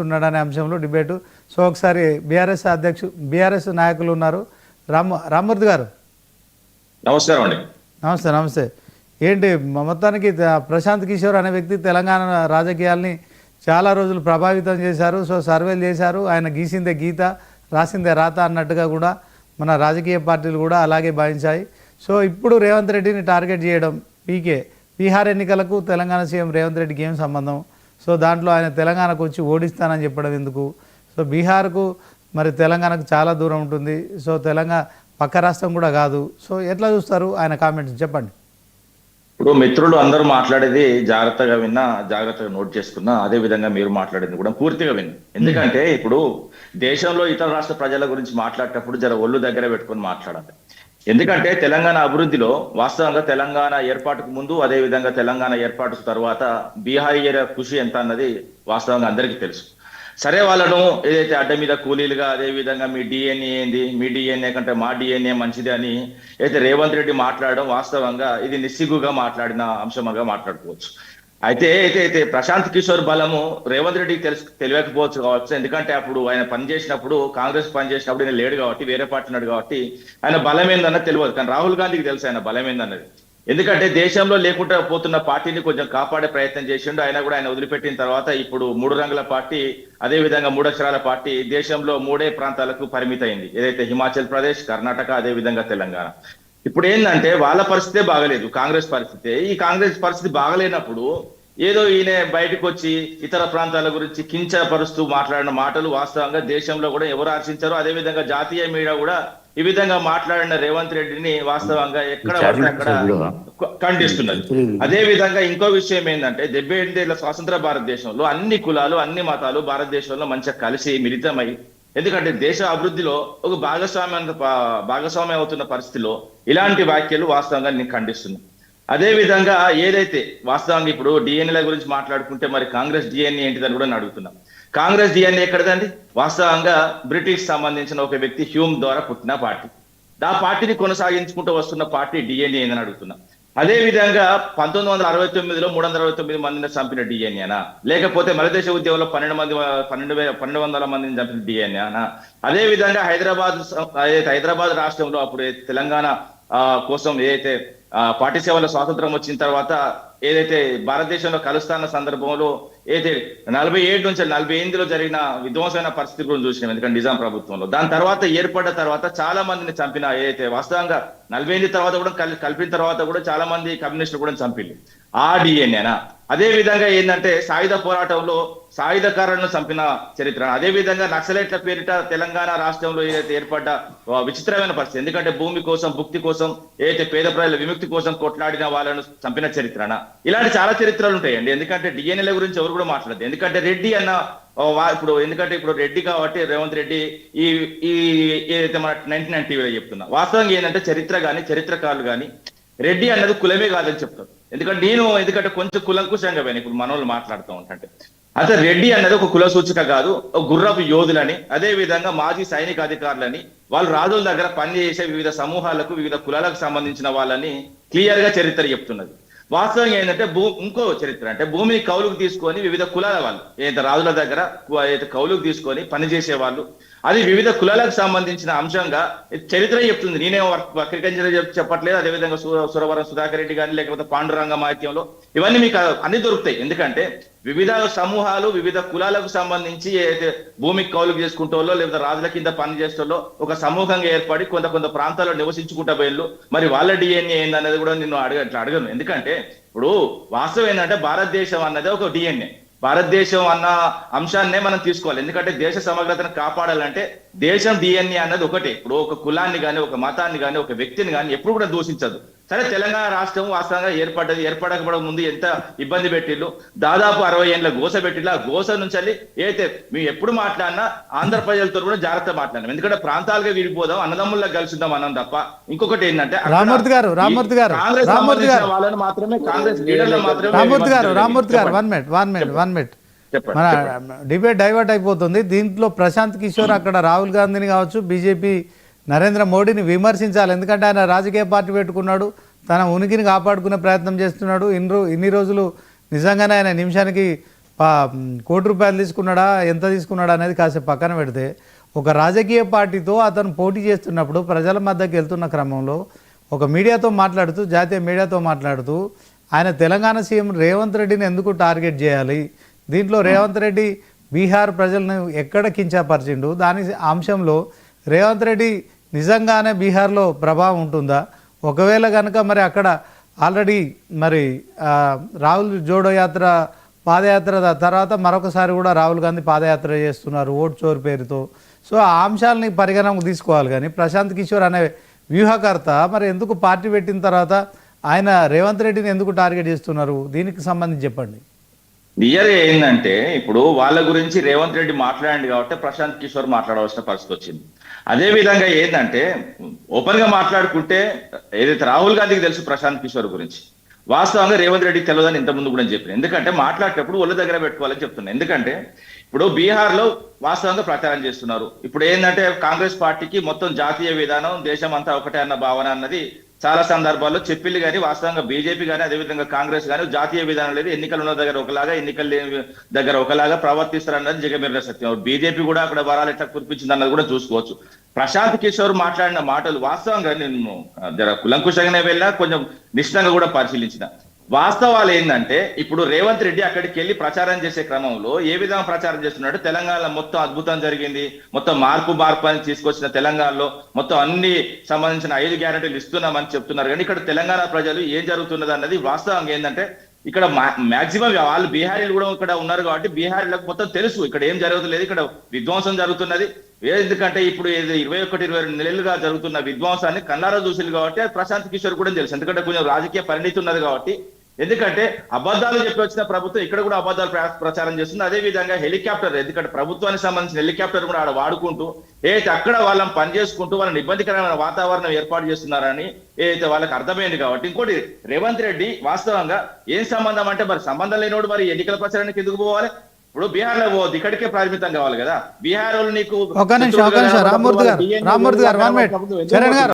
ఉన్నాడనే అంశంలో debate. So ఒకసారి BRS అధ్యక్షు బీఆర్ఎస్ నాయకులు ఉన్నారు. రామ రామ్మూర్తి గారు. నమస్కారం అండి. నమస్తే నమస్తే. ఏంటి మొత్తానికి ప్రశాంత్ కిషోర్ అనే వ్యక్తి తెలంగాణ రాజకీయాల్ని చాలా రోజులు ప్రభావితం చేశారు. సో సర్వేలు చేశారు. ఆయన గీసిందే గీత రాసిందే రాత అన్నట్టుగా కూడా మన రాజకీయ పార్టీలు కూడా అలాగే భావించాయి. సో ఇప్పుడు రేవంత్ రెడ్డిని టార్గెట్ చేయడం పీకే. బీహార్ ఎన్నికలకు తెలంగాణ సీఎం రేవంత్ రెడ్డికి ఏం సంబంధం? సో దాంట్లో ఆయన తెలంగాణకు వచ్చి ఓడిస్తానని చెప్పడం ఎందుకు? సో బీహార్కు మరి తెలంగాణకు చాలా దూరం ఉంటుంది. సో తెలంగాణ పక్క రాష్ట్రం కూడా కాదు. సో ఎట్లా చూస్తారు ఆయన కామెంట్స్? చెప్పండి. ఇప్పుడు మిత్రులు అందరూ మాట్లాడేది జాగ్రత్తగా విన్నా జాగ్రత్తగా నోట్ చేసుకున్నా అదే విధంగా మీరు మాట్లాడింది కూడా పూర్తిగా విన్నా ఎందుకంటే ఇప్పుడు దేశంలో ఇతర రాష్ట్ర ప్రజల గురించి మాట్లాడేటప్పుడు జర ఒళ్ళు దగ్గర పెట్టుకొని మాట్లాడాలి. ఎందుకంటే తెలంగాణ అభివృద్ధిలో వాస్తవంగా తెలంగాణ ఏర్పాటుకు ముందు అదే విధంగా తెలంగాణ ఏర్పాటు తర్వాత బీహార్ కృషి ఎంత అన్నది వాస్తవంగా అందరికీ తెలుసు. సరే వాళ్ళను ఏదైతే అడ్డ మీద కూలీలుగా అదే విధంగా మీ డిఎన్ఏ ఏంది మీ డిఎన్ఏ కంటే మా డిఎన్ఏ మంచిది అని అయితే రేవంత్ రెడ్డి మాట్లాడడం వాస్తవంగా ఇది నిస్సిగ్గుగా మాట్లాడిన అంశంగా మాట్లాడుకోవచ్చు. అయితే అయితే అయితే ప్రశాంత్ కిషోర్ బలము రేవంత్ రెడ్డికి తెలుసు తెలియకపోవచ్చు కావచ్చు. ఎందుకంటే అప్పుడు ఆయన పని చేసినప్పుడు కాంగ్రెస్ పని చేసినప్పుడు లేడు కాబట్టి వేరే పార్టీ ఉన్నాడు కాబట్టి ఆయన బలం ఏందన్నది తెలియదు. కానీ రాహుల్ గాంధీకి తెలుసు ఆయన బలం ఏందన్నది. ఎందుకంటే దేశంలో లేకుండా పోతున్న పార్టీని కొంచెం కాపాడే ప్రయత్నం చేసిండు. ఆయన కూడా ఆయన వదిలిపెట్టిన తర్వాత ఇప్పుడు మూడు రంగుల పార్టీ అదే విధంగా మూడు అక్షరాల పార్టీ దేశంలో మూడే ప్రాంతాలకు పరిమితమైంది. ఏదైతే హిమాచల్ ప్రదేశ్ కర్ణాటక అదే విధంగా తెలంగాణ. ఇప్పుడు ఏంటంటే వాళ్ళ పరిస్థితే బాగలేదు కాంగ్రెస్ పరిస్థితి. ఈ కాంగ్రెస్ పరిస్థితి బాగలేనప్పుడు ఏదో ఈయన బయటకు వచ్చి ఇతర ప్రాంతాల గురించి కించపరుస్తూ మాట్లాడిన మాటలు వాస్తవంగా దేశంలో కూడా ఎవరు ఆశించారో అదే విధంగా జాతీయ మీడియా కూడా ఈ విధంగా మాట్లాడిన రేవంత్ రెడ్డిని వాస్తవంగా ఎక్కడ అక్కడ ఖండిస్తున్నది. అదే విధంగా ఇంకో విషయం ఏంటంటే డెబ్బై ఎనిమిదేళ్ళ స్వాతంత్ర భారతదేశంలో అన్ని కులాలు అన్ని మతాలు భారతదేశంలో మంచిగా కలిసి మిళితమై ఎందుకంటే దేశ అభివృద్ధిలో ఒక భాగస్వామ్యం భాగస్వామ్యం అవుతున్న పరిస్థితిలో ఇలాంటి వ్యాఖ్యలు వాస్తవంగా నేను ఖండిస్తున్నాను అదే విధంగా ఏదైతే వాస్తవంగా ఇప్పుడు డిఎన్ఏల గురించి మాట్లాడుకుంటే మరి కాంగ్రెస్ డిఎన్ఏ ఏంటిదని కూడా నేను అడుగుతున్నాం. కాంగ్రెస్ డిఎన్ఏ ఎక్కడదండి? వాస్తవంగా బ్రిటిష్ సంబంధించిన ఒక వ్యక్తి హ్యూమ్ ద్వారా పుట్టిన పార్టీ. ఆ పార్టీని కొనసాగించుకుంటూ వస్తున్న పార్టీ డిఎన్ఏ ఏందని అడుగుతున్నా. అదే విధంగా పంతొమ్మిది వందల అరవై తొమ్మిదిలో మూడు వందల అరవై తొమ్మిది మందిని చంపిన డిఎన్ఏనా లేకపోతే మలదేశ ఉద్యమంలో పన్నెండు మంది పన్నెండు వేల పన్నెండు వందల మందిని చంపిన డిఎన్ఏనా అదే విధంగా హైదరాబాద్ ఏదైతే హైదరాబాద్ రాష్ట్రంలో అప్పుడు తెలంగాణ ఆ, కోసం ఏదైతే ఆ, పార్టీ సేవల స్వాతంత్రం వచ్చిన తర్వాత ఏదైతే భారతదేశంలో కలుస్తాన్న సందర్భంలో ఏదైతే నలభై ఏడు నుంచి నలభై ఎనిమిదిలో జరిగిన విధ్వంసమైన పరిస్థితి గురించి చూసినాం ఎందుకంటే నిజాం ప్రభుత్వంలో. దాని తర్వాత ఏర్పడ్డ తర్వాత చాలా మందిని చంపిన ఏదైతే వాస్తవంగా నలభై ఎనిమిది తర్వాత కూడా కల్- కలిపిన తర్వాత కూడా చాలా మంది కమ్యూనిస్టులు కూడా చంపింది ఆ డిఎన్ఏనా అదే విధంగా ఏంటంటే సాయుధ పోరాటంలో సాయుధకారులను చంపిన చరిత్ర. అదే విధంగా నక్సలైట్ల పేరిట తెలంగాణ రాష్ట్రంలో ఏదైతే ఏర్పడ్డ విచిత్రమైన పరిస్థితి ఎందుకంటే భూమి కోసం భుక్తి కోసం ఏదైతే పేద ప్రజల విముక్తి కోసం కొట్లాడిన వాళ్ళను చంపిన చరిత్రన. ఇలాంటి చాలా చరిత్రలు ఉంటాయండి. ఎందుకంటే డిఎన్ఏల గురించి ఎవరు కూడా మాట్లాడదు ఎందుకంటే రెడ్డి అన్న ఇప్పుడు ఎందుకంటే ఇప్పుడు రెడ్డి కాబట్టి రేవంత్ రెడ్డి ఈ ఈ ఏదైతే మన నైన్టీ నైన్ టీవీలో చెప్తున్నా వాస్తవంగా ఏంటంటే చరిత్ర కానీ చరిత్రకారులు కానీ రెడ్డి అన్నది కులమే కాదని చెప్తారు. ఎందుకంటే నేను ఎందుకంటే కొంచెం కులంకుశంగా పోయాను ఇప్పుడు మనోళ్ళు మాట్లాడుతూ ఉంటే అయితే రెడ్డి అనేది ఒక కుల సూచిక కాదు ఒక గుర్రపు యోధులని అదే విధంగా మాజీ సైనిక అధికారులని వాళ్ళు రాజుల దగ్గర పనిచేసే వివిధ సమూహాలకు వివిధ కులాలకు సంబంధించిన వాళ్ళని క్లియర్గా చరిత్ర చెప్తున్నది. వాస్తవం ఏంటంటే భూ ఇంకో చరిత్ర అంటే భూమిని కౌలుకు తీసుకొని వివిధ కులాల వాళ్ళు ఏదైతే రాజుల దగ్గర ఏదైతే కౌలుకు తీసుకొని పనిచేసే వాళ్ళు అది వివిధ కులాలకు సంబంధించిన అంశంగా చరిత్ర చెప్తుంది. నేనే వక్రీకరించిన చెప్పట్లేదు. అదేవిధంగా సురవరం సుధాకర్ రెడ్డి కానీ లేకపోతే పాండురంగ మాధ్యంలో ఇవన్నీ మీకు అన్ని దొరుకుతాయి. ఎందుకంటే వివిధ సమూహాలు వివిధ కులాలకు సంబంధించి ఏదైతే భూమికి కౌలుకు చేసుకుంటోళ్ళో లేకపోతే రాజుల కింద పని చేసేటోళ్ళో ఒక సమూహంగా ఏర్పడి కొంత కొంత ప్రాంతాల్లో నివసించుకుంటా పోయిళ్ళు. మరి వాళ్ళ డిఎన్ఏ ఏందనేది కూడా నిన్ను అడగ ఇట్లా అడగను. ఎందుకంటే ఇప్పుడు వాస్తవం ఏంటంటే భారతదేశం అన్నది ఒక డిఎన్ఏ. భారతదేశం అన్న అంశాన్నే మనం తీసుకోవాలి. ఎందుకంటే దేశ సమగ్రతను కాపాడాలంటే దేశం డిఎన్ఏ అన్నది ఒకటే. ఇప్పుడు ఒక కులాన్ని కానీ ఒక మతాన్ని కానీ ఒక వ్యక్తిని కానీ ఎప్పుడు కూడా దూషించదు. సరే తెలంగాణ రాష్ట్రం వాస్తవంగా ఏర్పడ్డది ఏర్పడకపోవడం ముందు ఎంత ఇబ్బంది పెట్టిళ్ళు దాదాపు అరవై ఏళ్ళ గోస పెట్టిళ్ళు ఆ గోస నుంచి అయితే మేము ఎప్పుడు మాట్లాడినా ఆంధ్ర ప్రజలతో కూడా జాగ్రత్త మాట్లాడినాం ఎందుకంటే ప్రాంతాలుగా విడిపోదాం అన్నదమ్ముల్లా కలిసిద్దాం అన్నాం తప్ప ఇంకొకటి ఏంటంటే రామ్మూర్తి గారు, రామ్మూర్తి గారు, రామ్మూర్తి గారు. వాళ్ళని మాత్రమే కాంగ్రెస్ లీడర్లు మాత్రమే Rammurthy garu. Rammurthy garu. One minute one minute one minute మన. డిబేట్ డైవర్ట్ అయిపోతుంది దీంట్లో ప్రశాంత్ కిషోర్ అక్కడ రాహుల్ గాంధీని కావచ్చు బీజేపీ నరేంద్ర మోడీని విమర్శించాలి. ఎందుకంటే ఆయన రాజకీయ పార్టీ పెట్టుకున్నాడు. తన ఉనికిని కాపాడుకునే ప్రయత్నం చేస్తున్నాడు. ఇన్ని ఇన్ని రోజులు నిజంగానే ఆయన నిమిషానికి కోటి రూపాయలు తీసుకున్నాడా ఎంత తీసుకున్నాడా అనేది కాసేపు పక్కన పెడితే ఒక రాజకీయ పార్టీతో అతను పోటీ చేస్తున్నప్పుడు ప్రజల మధ్యకి వెళ్తున్న క్రమంలో ఒక మీడియాతో మాట్లాడుతూ జాతీయ మీడియాతో మాట్లాడుతూ ఆయన తెలంగాణ సీఎం రేవంత్ రెడ్డిని ఎందుకు టార్గెట్ చేయాలి? దీంట్లో రేవంత్ రెడ్డి బీహార్ ప్రజలను ఎక్కడ కించపరిచిండు? దాని అంశంలో రేవంత్ రెడ్డి నిజంగానే బీహార్లో ప్రభావం ఉంటుందా? ఒకవేళ కనుక మరి అక్కడ ఆల్రెడీ మరి రాహుల్ జోడో యాత్ర పాదయాత్ర తర్వాత మరొకసారి కూడా రాహుల్ గాంధీ పాదయాత్ర చేస్తున్నారు ఓట్ చోరు పేరుతో. సో ఆ అంశాలని పరిగణనకు తీసుకోవాలి కానీ ప్రశాంత్ కిషోర్ అనే వ్యూహకర్త మరి ఎందుకు పార్టీ పెట్టిన తర్వాత ఆయన రేవంత్ రెడ్డిని ఎందుకు టార్గెట్ చేస్తున్నారు? దీనికి సంబంధించి చెప్పండి. నియర్ ఏంటంటే ఇప్పుడు వాళ్ళ గురించి రేవంత్ రెడ్డి మాట్లాడండి కాబట్టి ప్రశాంత్ కిషోర్ మాట్లాడవలసిన పరిస్థితి వచ్చింది. అదే విధంగా ఏంటంటే ఓపెన్గా మాట్లాడుకుంటే ఏదైతే రాహుల్ గాంధీకి తెలుసు ప్రశాంత్ కిషోర్ గురించి వాస్తవంగా రేవంత్ రెడ్డికి తెలియదని ఇంతకుముందు ముందు కూడా చెప్పాను. ఎందుకంటే మాట్లాడేటప్పుడు ఒళ్ళు దగ్గర పెట్టుకోవాలని చెప్తున్నా. ఎందుకంటే ఇప్పుడు బీహార్లో వాస్తవంగా ప్రచారం చేస్తున్నారు. ఇప్పుడు ఏంటంటే కాంగ్రెస్ పార్టీకి మొత్తం జాతీయ విధానం దేశం అంతా ఒకటే అన్న భావన అన్నది చాలా సందర్భాల్లో చెప్పిల్లు కానీ వాస్తవంగా బీజేపీ కానీ అదేవిధంగా కాంగ్రెస్ కానీ జాతీయ విధానం లేదు. ఎన్నికలు ఉన్న దగ్గర ఒకలాగా ఎన్నికలు లేని దగ్గర ఒకలాగా ప్రవర్తిస్తారన్నది జగమీర సత్యం. బీజేపీ కూడా అక్కడ వరాలు ఎట్లా కురిపించింది అన్నది కూడా చూసుకోవచ్చు. ప్రశాంత్ కిషోర్ మాట్లాడిన మాటలు వాస్తవంగా నేను ఆ, కులంకుశంగానే వెళ్ళా కొంచెం నిష్ఠంగా కూడా పరిశీలించిన. వాస్తవాలు ఏంటంటే ఇప్పుడు రేవంత్ రెడ్డి అక్కడికి వెళ్ళి ప్రచారం చేసే క్రమంలో ఏ విధంగా ప్రచారం చేస్తున్నాడు? తెలంగాణ మొత్తం అద్భుతం జరిగింది. మొత్తం మార్పు మార్పు అని తీసుకొచ్చిన తెలంగాణలో మొత్తం అన్ని సంబంధించిన ఐదు గ్యారెంటీలు ఇస్తున్నామని చెప్తున్నారు. కానీ ఇక్కడ తెలంగాణ ప్రజలు ఏం జరుగుతున్నది అన్నది వాస్తవంగా ఏంటంటే ఇక్కడ మాక్సిమం వాళ్ళు బీహారీలు కూడా ఇక్కడ ఉన్నారు కాబట్టి బీహారీలకు మొత్తం తెలుసు. ఇక్కడ ఏం జరుగుతలేదు. ఇక్కడ విధ్వంసం జరుగుతున్నది. ఎందుకంటే ఇప్పుడు ఇరవై ఒకటి ఇరవై రెండు నెలలుగా జరుగుతున్న విధ్వంసాన్ని కన్నారా చూసింది కాబట్టి ప్రశాంత్ కిషోర్ కూడా తెలుసు. ఎందుకంటే కొంచెం రాజకీయ పరిణితి ఉన్నది కాబట్టి ఎందుకంటే అబద్ధాలు చెప్పి వచ్చిన ప్రభుత్వం ఇక్కడ కూడా అబద్ధాలు ప్ర- ప్రచారం చేస్తుంది. అదే విధంగా హెలికాప్టర్ ఎందుకంటే ప్రభుత్వానికి సంబంధించిన హెలికాప్టర్ కూడా ఆడ వాడుకుంటూ ఏదైతే అక్కడ వాళ్ళని పని చేసుకుంటూ వాళ్ళని ఇబ్బందికరమైన వాతావరణం ఏర్పాటు చేస్తున్నారని ఏదైతే వాళ్ళకి అర్థమైంది కాబట్టి ఇంకోటి రేవంత్ రెడ్డి వాస్తవంగా ఏం సంబంధం అంటే మరి సంబంధం లేనివాడు మరి ఎన్నికల ప్రచారానికి ఎందుకు పోవాలి? ఇప్పుడు బీహార్లో పోవద్దు ఇక్కడికే పరిమితం కావాలి కదా. బీహార్ వాళ్ళు నీకు ఒక నిమిషం ఒక నిమిషం. గారు గారు.